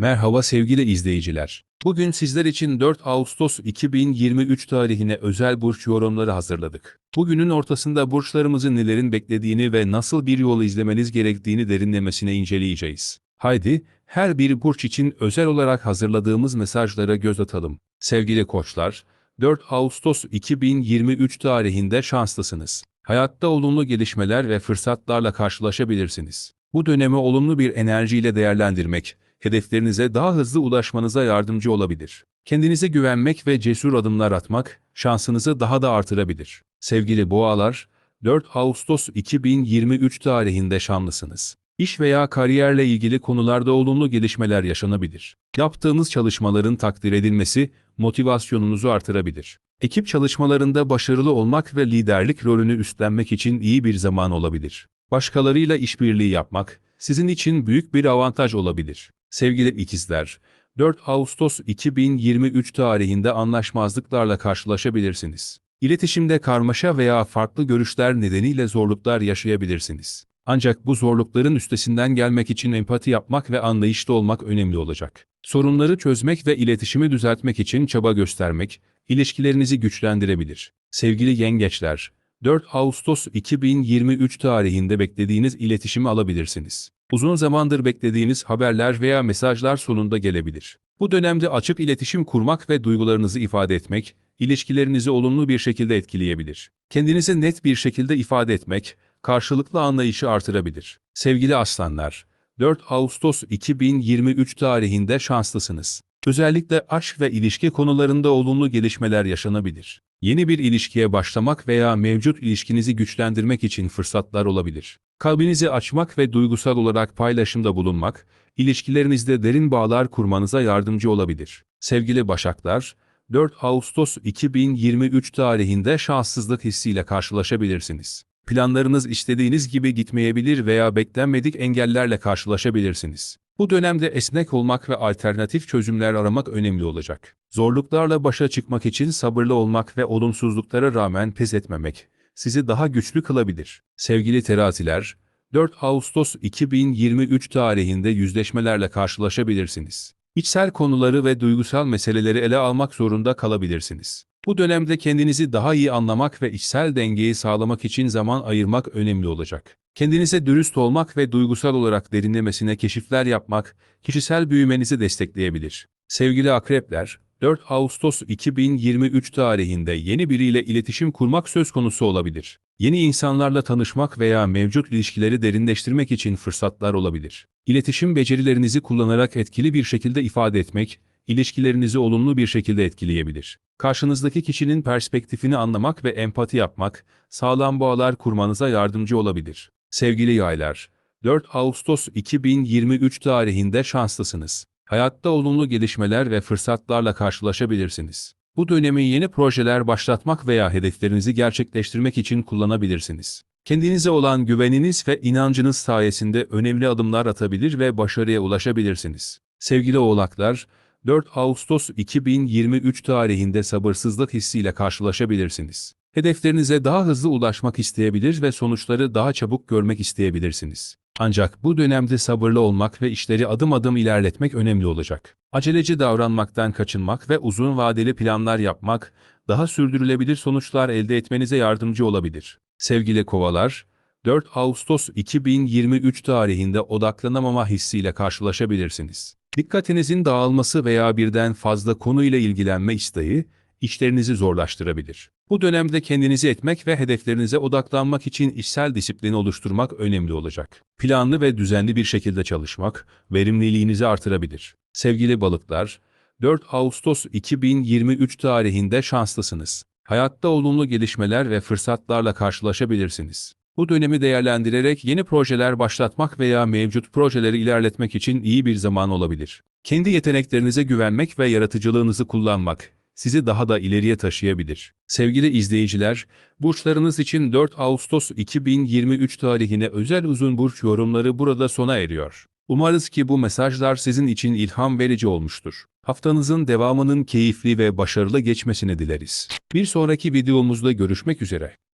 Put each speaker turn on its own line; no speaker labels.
Merhaba sevgili izleyiciler. Bugün sizler için 4 Ağustos 2023 tarihine özel burç yorumları hazırladık. Bugünün ortasında burçlarımızın nelerin beklediğini ve nasıl bir yol izlemeniz gerektiğini derinlemesine inceleyeceğiz. Haydi, her bir burç için özel olarak hazırladığımız mesajlara göz atalım. Sevgili koçlar, 4 Ağustos 2023 tarihinde şanslısınız. Hayatta olumlu gelişmeler ve fırsatlarla karşılaşabilirsiniz. Bu dönemi olumlu bir enerjiyle değerlendirmek, hedeflerinize daha hızlı ulaşmanıza yardımcı olabilir. Kendinize güvenmek ve cesur adımlar atmak, şansınızı daha da artırabilir. Sevgili boğalar, 4 Ağustos 2023 tarihinde şanlısınız. İş veya kariyerle ilgili konularda olumlu gelişmeler yaşanabilir. Yaptığınız çalışmaların takdir edilmesi, motivasyonunuzu artırabilir. Ekip çalışmalarında başarılı olmak ve liderlik rolünü üstlenmek için iyi bir zaman olabilir. Başkalarıyla işbirliği yapmak, sizin için büyük bir avantaj olabilir. Sevgili ikizler, 4 Ağustos 2023 tarihinde anlaşmazlıklarla karşılaşabilirsiniz. İletişimde karmaşa veya farklı görüşler nedeniyle zorluklar yaşayabilirsiniz. Ancak bu zorlukların üstesinden gelmek için empati yapmak ve anlayışlı olmak önemli olacak. Sorunları çözmek ve iletişimi düzeltmek için çaba göstermek, ilişkilerinizi güçlendirebilir. Sevgili yengeçler, 4 Ağustos 2023 tarihinde beklediğiniz iletişimi alabilirsiniz. Uzun zamandır beklediğiniz haberler veya mesajlar sonunda gelebilir. Bu dönemde açık iletişim kurmak ve duygularınızı ifade etmek, ilişkilerinizi olumlu bir şekilde etkileyebilir. Kendinizi net bir şekilde ifade etmek, karşılıklı anlayışı artırabilir. Sevgili aslanlar, 4 Ağustos 2023 tarihinde şanslısınız. Özellikle aşk ve ilişki konularında olumlu gelişmeler yaşanabilir. Yeni bir ilişkiye başlamak veya mevcut ilişkinizi güçlendirmek için fırsatlar olabilir. Kalbinizi açmak ve duygusal olarak paylaşımda bulunmak, ilişkilerinizde derin bağlar kurmanıza yardımcı olabilir. Sevgili Başaklar, 4 Ağustos 2023 tarihinde şanssızlık hissiyle karşılaşabilirsiniz. Planlarınız istediğiniz gibi gitmeyebilir veya beklenmedik engellerle karşılaşabilirsiniz. Bu dönemde esnek olmak ve alternatif çözümler aramak önemli olacak. Zorluklarla başa çıkmak için sabırlı olmak ve olumsuzluklara rağmen pes etmemek sizi daha güçlü kılabilir. Sevgili teraziler, 4 Ağustos 2023 tarihinde yüzleşmelerle karşılaşabilirsiniz. İçsel konuları ve duygusal meseleleri ele almak zorunda kalabilirsiniz. Bu dönemde kendinizi daha iyi anlamak ve içsel dengeyi sağlamak için zaman ayırmak önemli olacak. Kendinize dürüst olmak ve duygusal olarak derinlemesine keşifler yapmak, kişisel büyümenizi destekleyebilir. Sevgili akrepler, 4 Ağustos 2023 tarihinde yeni biriyle iletişim kurmak söz konusu olabilir. Yeni insanlarla tanışmak veya mevcut ilişkileri derinleştirmek için fırsatlar olabilir. İletişim becerilerinizi kullanarak etkili bir şekilde ifade etmek, ilişkilerinizi olumlu bir şekilde etkileyebilir. Karşınızdaki kişinin perspektifini anlamak ve empati yapmak, sağlam bağlar kurmanıza yardımcı olabilir. Sevgili yaylar, 4 Ağustos 2023 tarihinde şanslısınız. Hayatta olumlu gelişmeler ve fırsatlarla karşılaşabilirsiniz. Bu dönemi yeni projeler başlatmak veya hedeflerinizi gerçekleştirmek için kullanabilirsiniz. Kendinize olan güveniniz ve inancınız sayesinde önemli adımlar atabilir ve başarıya ulaşabilirsiniz. Sevgili oğlaklar, 4 Ağustos 2023 tarihinde sabırsızlık hissiyle karşılaşabilirsiniz. Hedeflerinize daha hızlı ulaşmak isteyebilir ve sonuçları daha çabuk görmek isteyebilirsiniz. Ancak bu dönemde sabırlı olmak ve işleri adım adım ilerletmek önemli olacak. Aceleci davranmaktan kaçınmak ve uzun vadeli planlar yapmak, daha sürdürülebilir sonuçlar elde etmenize yardımcı olabilir. Sevgili kovalar, 4 Ağustos 2023 tarihinde odaklanamama hissiyle karşılaşabilirsiniz. Dikkatinizin dağılması veya birden fazla konuyla ilgilenme isteği, işlerinizi zorlaştırabilir. Bu dönemde kendinizi etmek ve hedeflerinize odaklanmak için işsel disiplini oluşturmak önemli olacak. Planlı ve düzenli bir şekilde çalışmak, verimliliğinizi artırabilir. Sevgili balıklar, 4 Ağustos 2023 tarihinde şanslısınız. Hayatta olumlu gelişmeler ve fırsatlarla karşılaşabilirsiniz. Bu dönemi değerlendirerek yeni projeler başlatmak veya mevcut projeleri ilerletmek için iyi bir zaman olabilir. Kendi yeteneklerinize güvenmek ve yaratıcılığınızı kullanmak sizi daha da ileriye taşıyabilir. Sevgili izleyiciler, burçlarınız için 4 Ağustos 2023 tarihine özel uzun burç yorumları burada sona eriyor. Umarız ki bu mesajlar sizin için ilham verici olmuştur. Haftanızın devamının keyifli ve başarılı geçmesini dileriz. Bir sonraki videomuzda görüşmek üzere.